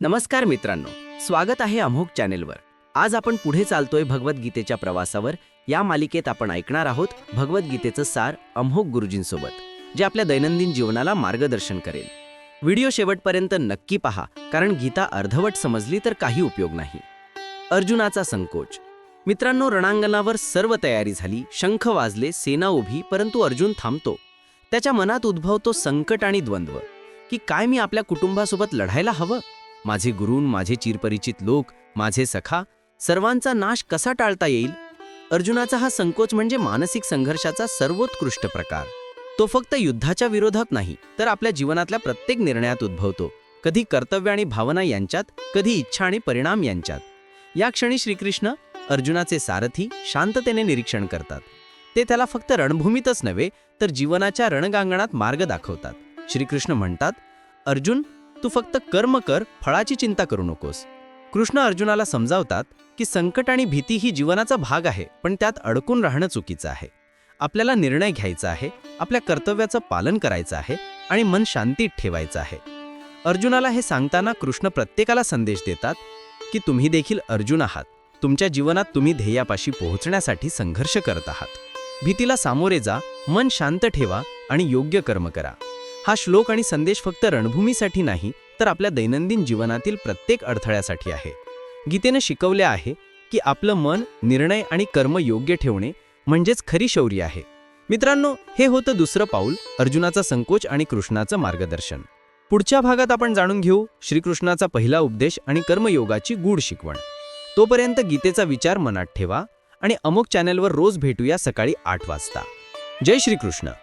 नमस्कार मित्रांनो स्वागत आहे अमोघ चॅनेलवर. आज आपण पुढे चालतोय भगवद्गीतेच्या प्रवासावर. या मालिकेत आपण ऐकणार आहोत भगवद्गीतेचं सार अमोघ गुरुजींसोबत जे आपल्या दैनंदिन जीवनाला मार्गदर्शन करेल. व्हिडिओ शेवटपर्यंत नक्की पहा कारण गीता अर्धवट समजली तर काही उपयोग नाही. अर्जुनाचा संकोच. मित्रांनो रणांगणावर सर्व तयारी झाली शंख वाजले सेना उभी परंतु अर्जुन थांबतो. त्याच्या मनात उद्भवतो संकट आणि द्वंद्व. की काय मी आपल्या कुटुंबासोबत लढायला हवं? माझे गुरुन माझे चिरपरिचित लोक माझे सखा सर्वांचा नाश कसा टाळता येईल? अर्जुनाचा हा संकोच म्हणजे मानसिक संघर्षाचा सर्वोत्कृष्ट प्रकार. तो फक्त युद्धाच्या विरोधात नाही तर आपल्या जीवनातल्या प्रत्येक निर्णयात उद्भवतो. कधी कर्तव्य आणि भावना यांच्यात कधी इच्छा आणि परिणाम यांच्यात. या क्षणी श्रीकृष्ण अर्जुनाचे सारथी शांततेने निरीक्षण करतात. ते त्याला फक्त रणभूमीतच नव्हे तर जीवनाच्या रणगांगणात मार्ग दाखवतात. श्रीकृष्ण म्हणतात अर्जुन तू फक्त कर्म कर फळाची चिंता करू नकोस. कृष्ण अर्जुनाला समजावतात की संकट आणि भीती ही जीवनाचा भाग आहे पण त्यात अडकून राहणं चुकीचं आहे. आपल्याला निर्णय घ्यायचा आहे आपल्या कर्तव्याचं पालन करायचं आहे आणि मन शांतीत ठेवायचं आहे. अर्जुनाला हे सांगताना कृष्ण प्रत्येकाला संदेश देतात की तुम्ही देखील अर्जुन आहात. तुमच्या जीवनात तुम्ही ध्येयापाशी पोहोचण्यासाठी संघर्ष करत आहात. भीतीला सामोरे जा मन शांत ठेवा आणि योग्य कर्म करा. हा श्लोक आणि संदेश फक्त रणभूमीसाठी नाही तर आपल्या दैनंदिन जीवनातील प्रत्येक अडथळ्यासाठी आहे. गीतेनं शिकवले आहे की आपलं मन निर्णय आणि कर्म योग्य ठेवणे म्हणजेच खरी शौर्य आहे. मित्रांनो हे होतं दुसरं पाऊल अर्जुनाचा संकोच आणि कृष्णाचं मार्गदर्शन. पुढच्या भागात आपण जाणून घेऊ श्रीकृष्णाचा पहिला उपदेश आणि कर्मयोगाची गूढ शिकवण. तोपर्यंत गीतेचा विचार मनात ठेवा आणि अमुक चॅनेलवर रोज भेटूया सकाळी आठ वाजता. जय श्रीकृष्ण!